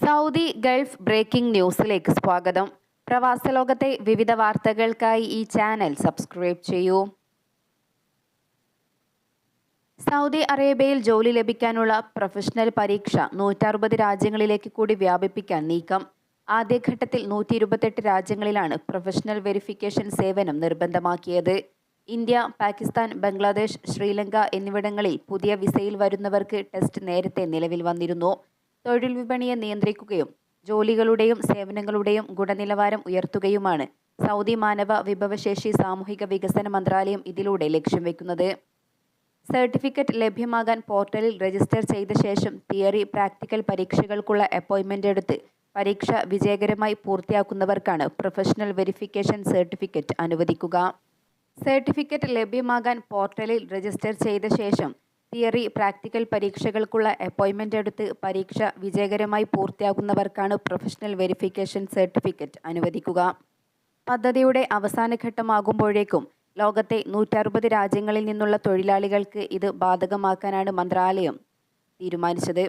Saudi Gulf breaking ന്യൂസിലേക്ക് സ്വാഗതം. പ്രവാസ ലോകത്തെ വിവിധ വാർത്തകൾക്കായി ഈ ചാനൽ സബ്സ്ക്രൈബ് ചെയ്യൂ. സൗദി അറേബ്യയിൽ ജോലി ലഭിക്കാനുള്ള പ്രൊഫഷണൽ പരീക്ഷ നൂറ്ററുപത് രാജ്യങ്ങളിലേക്ക് കൂടി വ്യാപിപ്പിക്കാൻ നീക്കം. ആദ്യഘട്ടത്തിൽ നൂറ്റി ഇരുപത്തെട്ട് രാജ്യങ്ങളിലാണ് പ്രൊഫഷണൽ വെരിഫിക്കേഷൻ സേവനം നിർബന്ധമാക്കിയത്. ഇന്ത്യ പാകിസ്ഥാൻ ബംഗ്ലാദേശ് ശ്രീലങ്ക എന്നിവിടങ്ങളിൽ പുതിയ വിസയിൽ വരുന്നവർക്ക് ടെസ്റ്റ് നേരത്തെ നിലവിൽ വന്നിരുന്നു. തൊഴിൽ വിപണിയെ നിയന്ത്രിക്കുകയും ജോലികളുടെയും സേവനങ്ങളുടെയും ഗുണനിലവാരം ഉയർത്തുകയുമാണ്. സൗദി മാനവ വിഭവശേഷി സാമൂഹിക വികസന മന്ത്രാലയം ഇതിലൂടെ ലക്ഷ്യം വെക്കുന്നത്. സർട്ടിഫിക്കറ്റ് ലഭ്യമാകാൻ പോർട്ടലിൽ രജിസ്റ്റർ ചെയ്ത ശേഷം തിയറി പ്രാക്ടിക്കൽ പരീക്ഷകൾക്കുള്ള അപ്പോയിൻമെന്റ് എടുത്ത് പരീക്ഷ വിജയകരമായി പൂർത്തിയാക്കുന്നവർക്കാണ് പ്രൊഫഷണൽ വെരിഫിക്കേഷൻ സർട്ടിഫിക്കറ്റ് അനുവദിക്കുക. സർട്ടിഫിക്കറ്റ് ലഭ്യമാകാൻ പോർട്ടലിൽ രജിസ്റ്റർ ചെയ്ത ശേഷം തിയറി പ്രാക്ടിക്കൽ പരീക്ഷകൾക്കുള്ള അപ്പോയിൻമെന്റ് എടുത്ത് പരീക്ഷ വിജയകരമായി പൂർത്തിയാക്കുന്നവർക്കാണ് പ്രൊഫഷണൽ വെരിഫിക്കേഷൻ സർട്ടിഫിക്കറ്റ് അനുവദിക്കുക. പദ്ധതിയുടെ അവസാന ഘട്ടമാകുമ്പോഴേക്കും ലോകത്തെ നൂറ്ററുപത് രാജ്യങ്ങളിൽ നിന്നുള്ള തൊഴിലാളികൾക്ക് ഇത് ബാധകമാക്കാനാണ് മന്ത്രാലയം തീരുമാനിച്ചത്.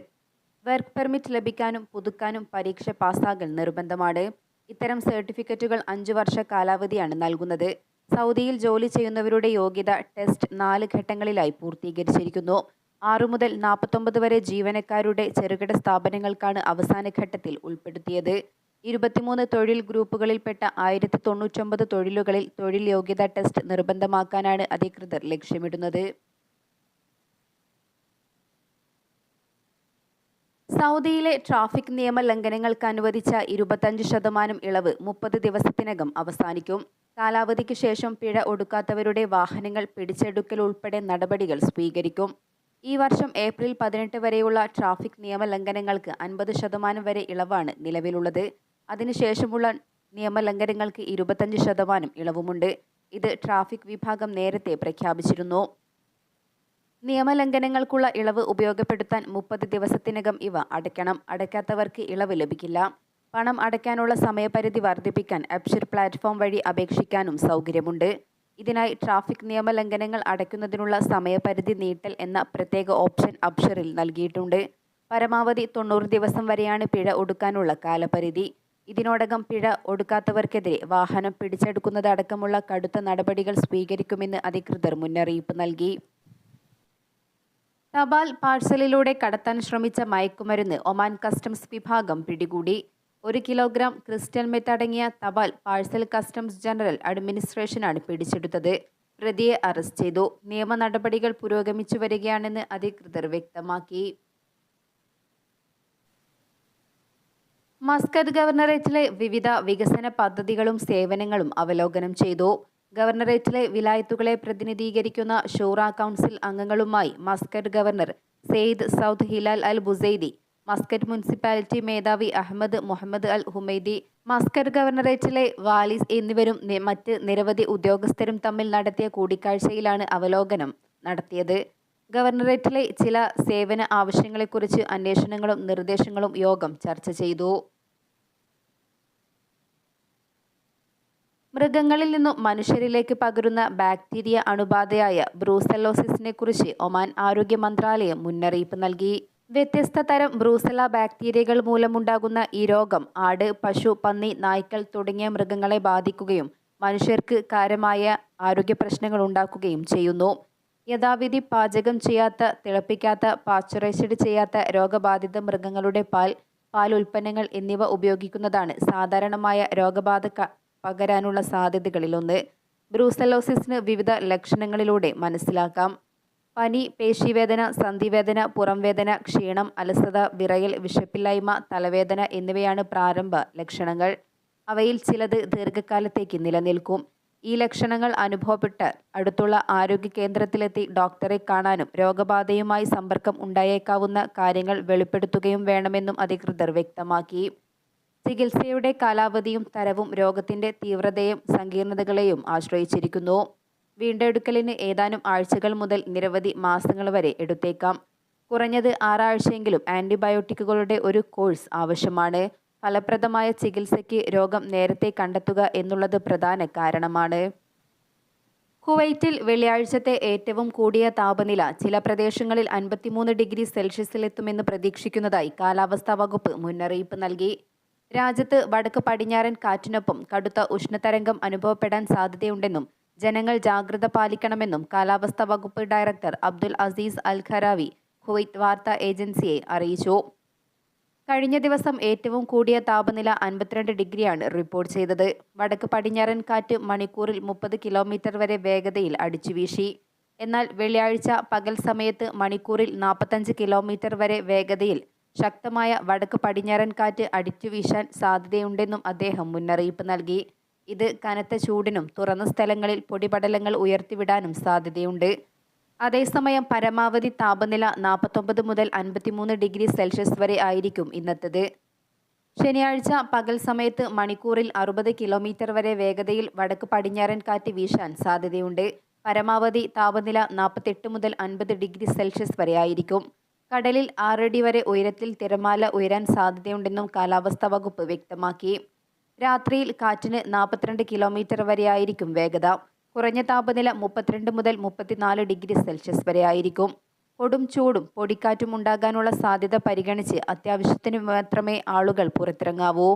വർക്ക് പെർമിറ്റ് ലഭിക്കാനും പുതുക്കാനും പരീക്ഷ പാസ്സാകൽ നിർബന്ധമാണ്. ഇത്തരം സർട്ടിഫിക്കറ്റുകൾ അഞ്ചു വർഷ കാലാവധിയാണ് നൽകുന്നത്. സൗദിയിൽ ജോലി ചെയ്യുന്നവരുടെ യോഗ്യത ടെസ്റ്റ് നാല് ഘട്ടങ്ങളിലായി പൂർത്തീകരിച്ചിരിക്കുന്നു. ആറു മുതൽ നാൽപ്പത്തൊമ്പത് വരെ ജീവനക്കാരുടെ ചെറുകിട സ്ഥാപനങ്ങൾക്കാണ് അവസാന ഘട്ടത്തിൽ ഉൾപ്പെടുത്തിയത്. ഇരുപത്തിമൂന്ന് തൊഴിൽ ഗ്രൂപ്പുകളിൽപ്പെട്ട ആയിരത്തി തൊണ്ണൂറ്റൊമ്പത് തൊഴിലുകളിൽ തൊഴിൽ യോഗ്യതാ ടെസ്റ്റ് നിർബന്ധമാക്കാനാണ് അധികൃതർ ലക്ഷ്യമിടുന്നത്. സൗദിയിലെ ട്രാഫിക് നിയമ ലംഘനങ്ങൾക്ക് അനുവദിച്ച ഇരുപത്തഞ്ച് ശതമാനം ഇളവ് മുപ്പത് ദിവസത്തിനകം അവസാനിക്കും. കാലാവധിക്ക് ശേഷം പിഴ ഒടുക്കാത്തവരുടെ വാഹനങ്ങൾ പിടിച്ചെടുക്കൽ ഉൾപ്പെടെ നടപടികൾ സ്വീകരിക്കും. ഈ വർഷം ഏപ്രിൽ പതിനെട്ട് വരെയുള്ള ട്രാഫിക് നിയമ ലംഘനങ്ങൾക്ക് അൻപത് ശതമാനം വരെ ഇളവാണ് നിലവിലുള്ളത്. അതിനുശേഷമുള്ള നിയമലംഘനങ്ങൾക്ക് ഇരുപത്തഞ്ച് ശതമാനം ഇളവുമുണ്ട്. ഇത് ട്രാഫിക് വിഭാഗം നേരത്തെ പ്രഖ്യാപിച്ചിരുന്നു. നിയമലംഘനങ്ങൾക്കുള്ള ഇളവ് ഉപയോഗപ്പെടുത്താൻ മുപ്പത് ദിവസത്തിനകം ഇവ അടയ്ക്കണം. അടയ്ക്കാത്തവർക്ക് ഇളവ് ലഭിക്കില്ല. പണം അടയ്ക്കാനുള്ള സമയപരിധി വർദ്ധിപ്പിക്കാൻ അപ്ഷിർ പ്ലാറ്റ്ഫോം വഴി അപേക്ഷിക്കാനും സൗകര്യമുണ്ട്. ഇതിനായി ട്രാഫിക് നിയമലംഘനങ്ങൾ അടയ്ക്കുന്നതിനുള്ള സമയപരിധി നീട്ടൽ എന്ന പ്രത്യേക ഓപ്ഷൻ അപ്ഷറിൽ നൽകിയിട്ടുണ്ട്. പരമാവധി തൊണ്ണൂറ് ദിവസം വരെയാണ് പിഴ ഒടുക്കാനുള്ള കാലപരിധി. ഇതിനോടകം പിഴ ഒടുക്കാത്തവർക്കെതിരെ വാഹനം പിടിച്ചെടുക്കുന്നതടക്കമുള്ള കടുത്ത നടപടികൾ സ്വീകരിക്കുമെന്ന് അധികൃതർ മുന്നറിയിപ്പ് നൽകി. തപാൽ പാഴ്സലിലൂടെ കടത്താൻ ശ്രമിച്ച മയക്കുമരുന്ന് ഒമാൻ കസ്റ്റംസ് വിഭാഗം പിടികൂടി. ഒരു കിലോഗ്രാം ക്രിസ്റ്റൽ മെത്ത് അടങ്ങിയ തപാൽ പാഴ്സൽ കസ്റ്റംസ് ജനറൽ അഡ്മിനിസ്ട്രേഷനാണ് പിടിച്ചെടുത്തത്. പ്രതിയെ അറസ്റ്റ് ചെയ്തു. നിയമ നടപടികൾ പുരോഗമിച്ചു വരികയാണെന്ന് അധികൃതർ വ്യക്തമാക്കി. മസ്കത്ത് ഗവർണറേറ്റിലെ വിവിധ വികസന പദ്ധതികളും സേവനങ്ങളും അവലോകനം ചെയ്തു. ഗവർണറേറ്റിലെ വിലായത്തുകളെ പ്രതിനിധീകരിക്കുന്ന ഷൂറ കൗൺസിൽ അംഗങ്ങളുമായി Muscat governor Sayyid Saud Hilal Al Busaidi Muscat municipality മേധാവി Ahmed Mohammed Al Humaidi Muscat ഗവർണറേറ്റിലെ വാലിസ് എന്നിവരും മറ്റ് നിരവധി ഉദ്യോഗസ്ഥരും തമ്മിൽ നടത്തിയ കൂടിക്കാഴ്ചയിലാണ് അവലോകനം നടത്തിയത്. ഗവർണറേറ്റിലെ ചില സേവന ആവശ്യങ്ങളെക്കുറിച്ച് അന്വേഷണങ്ങളും നിർദ്ദേശങ്ങളും യോഗം ചർച്ച ചെയ്തു. മൃഗങ്ങളിൽ നിന്നും മനുഷ്യരിലേക്ക് പകരുന്ന ബാക്ടീരിയ അണുബാധയായ ബ്രൂസെല്ലോസിസിനെ കുറിച്ച് ഒമാൻ ആരോഗ്യ മന്ത്രാലയം മുന്നറിയിപ്പ് നൽകി. വ്യത്യസ്ത തരം ബ്രൂസല ബാക്ടീരിയകൾ മൂലമുണ്ടാകുന്ന ഈ രോഗം ആട് പശു പന്നി നായ്ക്കൾ തുടങ്ങിയ മൃഗങ്ങളെ ബാധിക്കുകയും മനുഷ്യർക്ക് കാരമായ ആരോഗ്യ പ്രശ്നങ്ങൾ ഉണ്ടാക്കുകയും ചെയ്യുന്നു. യഥാവിധി പാചകം ചെയ്യാത്ത തിളപ്പിക്കാത്ത പാസ്ചറൈസ്ഡ് ചെയ്യാത്ത രോഗബാധിത മൃഗങ്ങളുടെ പാൽ പാൽ ഉൽപ്പന്നങ്ങൾ എന്നിവ ഉപയോഗിക്കുന്നതാണ് സാധാരണമായ രോഗബാധ പകരാനുള്ള സാധ്യതകളിലൊന്ന്. ബ്രൂസലോസിസിന് വിവിധ ലക്ഷണങ്ങളിലൂടെ മനസ്സിലാക്കാം. പനി പേശിവേദന സന്ധിവേദന പുറംവേദന ക്ഷീണം അലസത വിറയൽ വിശപ്പില്ലായ്മ തലവേദന എന്നിവയാണ് പ്രാരംഭ ലക്ഷണങ്ങൾ. അവയിൽ ചിലത് ദീർഘകാലത്തേക്ക് നിലനിൽക്കും. ഈ ലക്ഷണങ്ങൾ അനുഭവപ്പെട്ട് അടുത്തുള്ള ആരോഗ്യ കേന്ദ്രത്തിലെത്തി ഡോക്ടറെ കാണാനും രോഗബാധയുമായി സമ്പർക്കം ഉണ്ടായേക്കാവുന്ന കാര്യങ്ങൾ വെളിപ്പെടുത്തുകയും വേണമെന്നും അധികൃതർ വ്യക്തമാക്കി. ചികിത്സയുടെ കാലാവധിയും തരവും രോഗത്തിന്റെ തീവ്രതയും സങ്കീർണതകളെയും ആശ്രയിച്ചിരിക്കുന്നു. വീണ്ടെടുക്കലിന് ഏതാനും ആഴ്ചകൾ മുതൽ നിരവധി മാസങ്ങൾ വരെ എടുത്തേക്കാം. കുറഞ്ഞത് ആറാഴ്ചയെങ്കിലും ആന്റിബയോട്ടിക്കുകളുടെ ഒരു കോഴ്സ് ആവശ്യമാണ്. ഫലപ്രദമായ ചികിത്സയ്ക്ക് രോഗം നേരത്തെ കണ്ടെത്തുക എന്നുള്ളത് പ്രധാന കാരണമാണ്. കുവൈറ്റിൽ വെള്ളിയാഴ്ചത്തെ ഏറ്റവും കൂടിയ താപനില ചില പ്രദേശങ്ങളിൽ അൻപത്തിമൂന്ന് ഡിഗ്രി സെൽഷ്യസിലെത്തുമെന്ന് പ്രതീക്ഷിക്കുന്നതായി കാലാവസ്ഥാ വകുപ്പ് മുന്നറിയിപ്പ് നൽകി. രാജ്യത്ത് വടക്ക് പടിഞ്ഞാറൻ കാറ്റിനൊപ്പം കടുത്ത ഉഷ്ണതരംഗം അനുഭവപ്പെടാൻ സാധ്യതയുണ്ടെന്നും ജനങ്ങൾ ജാഗ്രത പാലിക്കണമെന്നും കാലാവസ്ഥാ വകുപ്പ് director Abdul Aziz Al Qarawi Kuwait വാർത്താ ഏജൻസിയെ അറിയിച്ചു. കഴിഞ്ഞ ദിവസം ഏറ്റവും കൂടിയ താപനില അൻപത്തിരണ്ട് ഡിഗ്രിയാണ് റിപ്പോർട്ട് ചെയ്തത്. വടക്ക് പടിഞ്ഞാറൻ കാറ്റ് മണിക്കൂറിൽ മുപ്പത് കിലോമീറ്റർ വരെ വേഗതയിൽ അടിച്ചുവീശി. എന്നാൽ വെള്ളിയാഴ്ച പകൽ സമയത്ത് മണിക്കൂറിൽ നാൽപ്പത്തഞ്ച് കിലോമീറ്റർ വരെ വേഗതയിൽ ശക്തമായ വടക്ക് പടിഞ്ഞാറൻ കാറ്റ് അടിച്ചുവീശാൻ സാധ്യതയുണ്ടെന്നും അദ്ദേഹം മുന്നറിയിപ്പ് നൽകി. ഇത് കനത്ത ചൂടിനും തുറന്ന സ്ഥലങ്ങളിൽ പൊടിപടലങ്ങൾ ഉയർത്തിവിടാനും സാധ്യതയുണ്ട്. അതേസമയം പരമാവധി താപനില നാൽപ്പത്തൊമ്പത് മുതൽ അൻപത്തിമൂന്ന് ഡിഗ്രി സെൽഷ്യസ് വരെ ആയിരിക്കും ഇന്നത്തേത്. ശനിയാഴ്ച പകൽ സമയത്ത് മണിക്കൂറിൽ അറുപത് കിലോമീറ്റർ വരെ വേഗതയിൽ വടക്ക് പടിഞ്ഞാറൻ കാറ്റ് വീശാൻ സാധ്യതയുണ്ട്. പരമാവധി താപനില നാൽപ്പത്തെട്ട് മുതൽ അൻപത് ഡിഗ്രി സെൽഷ്യസ് വരെ ആയിരിക്കും. കടലിൽ ആറടി വരെ ഉയരത്തിൽ തിരമാല ഉയരാൻ സാധ്യതയുണ്ടെന്നും കാലാവസ്ഥാ വകുപ്പ് വ്യക്തമാക്കി. രാത്രിയിൽ കാറ്റിന് നാൽപ്പത്തിരണ്ട് കിലോമീറ്റർ വരെയായിരിക്കും വേഗത. കുറഞ്ഞ താപനില മുപ്പത്തിരണ്ട് മുതൽ മുപ്പത്തിനാല് ഡിഗ്രി സെൽഷ്യസ് വരെ ആയിരിക്കും. കൊടും ചൂടും പൊടിക്കാറ്റും ഉണ്ടാകാനുള്ള സാധ്യത പരിഗണിച്ച് അത്യാവശ്യത്തിന് മാത്രമേ ആളുകൾ പുറത്തിറങ്ങാവൂ.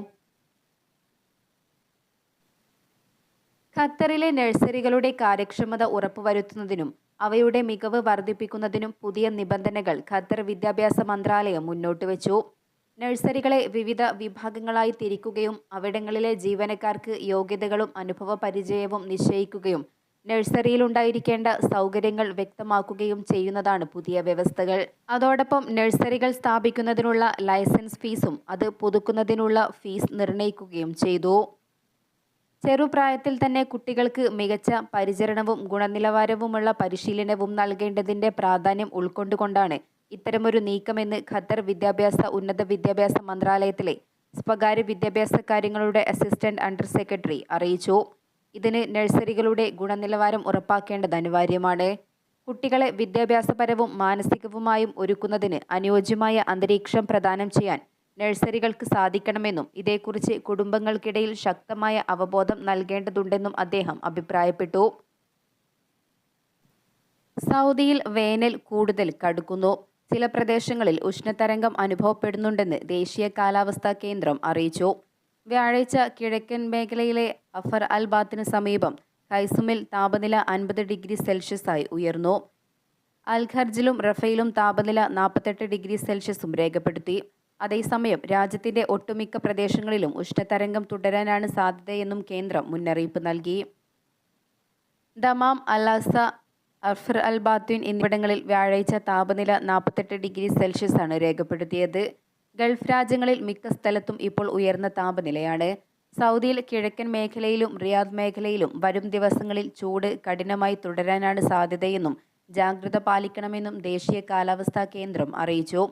ഖത്തറിലെ നഴ്സറികളുടെ കാര്യക്ഷമത ഉറപ്പുവരുത്തുന്നതിനും അവയുടെ മികവ് വർദ്ധിപ്പിക്കുന്നതിനും പുതിയ നിബന്ധനകൾ ഖത്തർ വിദ്യാഭ്യാസ മന്ത്രാലയം മുന്നോട്ട് വെച്ചു. നഴ്സറികളെ വിവിധ വിഭാഗങ്ങളായി തിരിക്കുകയും അവിടങ്ങളിലെ ജീവനക്കാർക്ക് യോഗ്യതകളും അനുഭവ പരിചയവും നിശ്ചയിക്കുകയും നഴ്സറിയിലുണ്ടായിരിക്കേണ്ട സൗകര്യങ്ങൾ വ്യക്തമാക്കുകയും ചെയ്യുന്നതാണ് പുതിയ വ്യവസ്ഥകൾ. അതോടൊപ്പം നഴ്സറികൾ സ്ഥാപിക്കുന്നതിനുള്ള ലൈസൻസ് ഫീസും അത് പുതുക്കുന്നതിനുള്ള ഫീസ് നിർണയിക്കുകയും ചെയ്തു. ചെറുപ്രായത്തിൽ തന്നെ കുട്ടികൾക്ക് മികച്ച പരിചരണവും ഗുണനിലവാരവുമുള്ള പരിശീലനവും നൽകേണ്ടതിന്റെ പ്രാധാന്യം ഉൾക്കൊണ്ടുകൊണ്ടാണ് ഇത്തരമൊരു നീക്കമെന്ന് ഖത്തർ വിദ്യാഭ്യാസ ഉന്നത വിദ്യാഭ്യാസ മന്ത്രാലയത്തിലെ സ്വകാര്യ വിദ്യാഭ്യാസ കാര്യങ്ങളുടെ അസിസ്റ്റന്റ് അണ്ടർ സെക്രട്ടറി അറിയിച്ചു. ഇതിന് നഴ്സറികളുടെ ഗുണനിലവാരം ഉറപ്പാക്കേണ്ടത് അനിവാര്യമാണ്. കുട്ടികളെ വിദ്യാഭ്യാസപരവും മാനസികവുമായും ഒരുക്കുന്നതിന് അനുയോജ്യമായ അന്തരീക്ഷം പ്രദാനം ചെയ്യാൻ നഴ്സറികൾക്ക് സാധിക്കണമെന്നും ഇതേക്കുറിച്ച് കുടുംബങ്ങൾക്കിടയിൽ ശക്തമായ അവബോധം നൽകേണ്ടതുണ്ടെന്നും അദ്ദേഹം അഭിപ്രായപ്പെട്ടു. സൗദിയിൽ വേനൽ കൂടുതൽ കടുക്കുന്നു. ചില പ്രദേശങ്ങളിൽ ഉഷ്ണതരംഗം അനുഭവപ്പെടുന്നുണ്ടെന്ന് ദേശീയ കാലാവസ്ഥാ കേന്ദ്രം അറിയിച്ചു. വ്യാഴാഴ്ച കിഴക്കൻ മേഖലയിലെ അഫർ അൽ ബാത്തിന് സമീപം കൈസുമിൽ താപനില അൻപത് ഡിഗ്രി സെൽഷ്യസായി ഉയർന്നു. അൽഖർജിലും റഫയിലും താപനില നാൽപ്പത്തെട്ട് ഡിഗ്രി സെൽഷ്യസും രേഖപ്പെടുത്തി. അതേസമയം രാജ്യത്തിന്റെ ഒട്ടുമിക്ക പ്രദേശങ്ങളിലും ഉഷ്ണതരംഗം തുടരാനാണ് സാധ്യതയെന്നും കേന്ദ്രം മുന്നറിയിപ്പ് നൽകി. ദമാം അലാസ അഫർ അൽ ബാത്വിൻ എന്നിവിടങ്ങളിൽ വ്യാഴാഴ്ച താപനില നാൽപ്പത്തെട്ട് ഡിഗ്രി സെൽഷ്യസാണ് രേഖപ്പെടുത്തിയത്. ഗൾഫ് രാജ്യങ്ങളിൽ മിക്ക സ്ഥലത്തും ഇപ്പോൾ ഉയർന്ന താപനിലയാണ്. സൗദിയിൽ കിഴക്കൻ മേഖലയിലും റിയാദ് മേഖലയിലും വരും ദിവസങ്ങളിൽ ചൂട് കഠിനമായി തുടരാനാണ് സാധ്യതയെന്നും ജാഗ്രത പാലിക്കണമെന്നും ദേശീയ കാലാവസ്ഥാ കേന്ദ്രം അറിയിച്ചു.